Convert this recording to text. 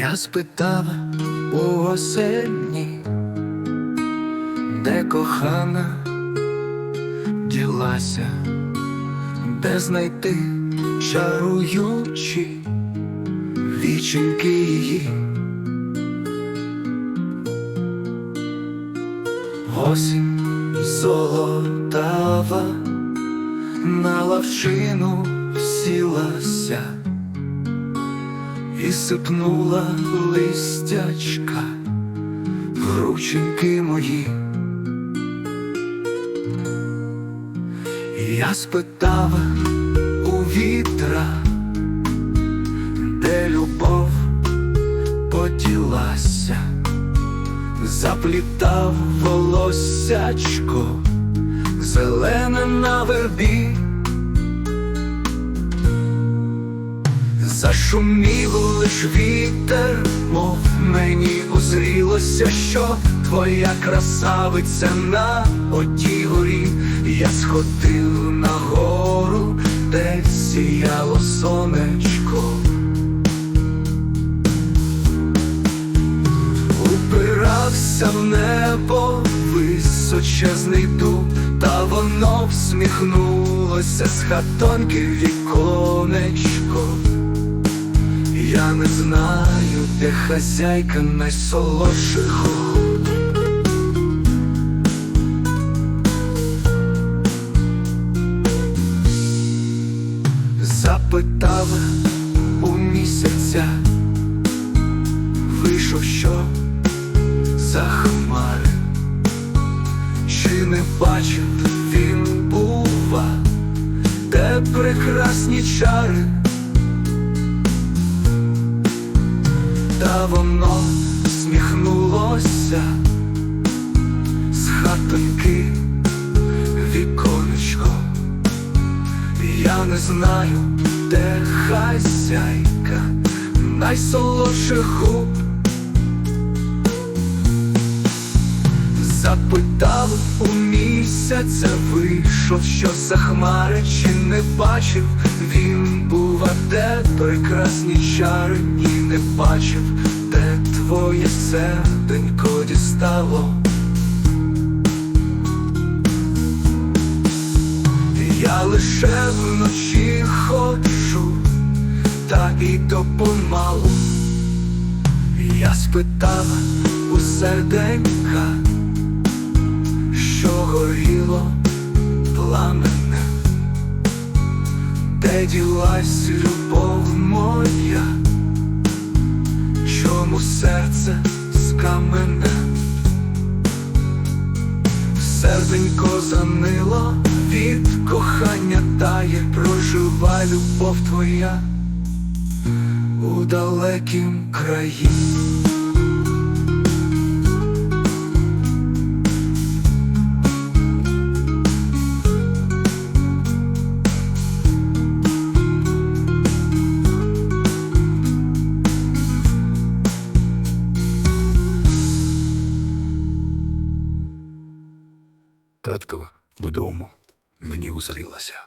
Я спитав у осені, де кохана ділася, де знайти чаруючі віченьки її. Осінь золотава на лавчину сілася і сипнула листячка в мої. Я спитав у вітра, де любов поділася, заплітав волосячко, зелене на вербі. Зашумів лиш вітер, мов мені узрілося, що твоя красавиця на отій горі. Я сходив на гору, де сіяло сонечко. Упирався в небо височезний дуб, та воно всміхнулося з хатонки віконечко. Не знаю, де хазяйка найсолодших губ. Запитав у місяця, вийшов що за хмари, чи не бачив він бува, де прекрасні чари. Та воно сміхнулося з хатоньки віконечко. Я не знаю, де хазяйка найсолодших губ. Запитав у місяця, вийшов, що за хмари, чи не бачив він бува, де прекрасні чари, ні не бачив, де твоє серденько дістало. Я лише вночі ходжу, та і то помалу. Я спитав у серденька, ділась любов моя, чому серце скамене, серденько занило від кохання тає, прожива любов твоя у далекім краї. Татко, додому, мені узрілася.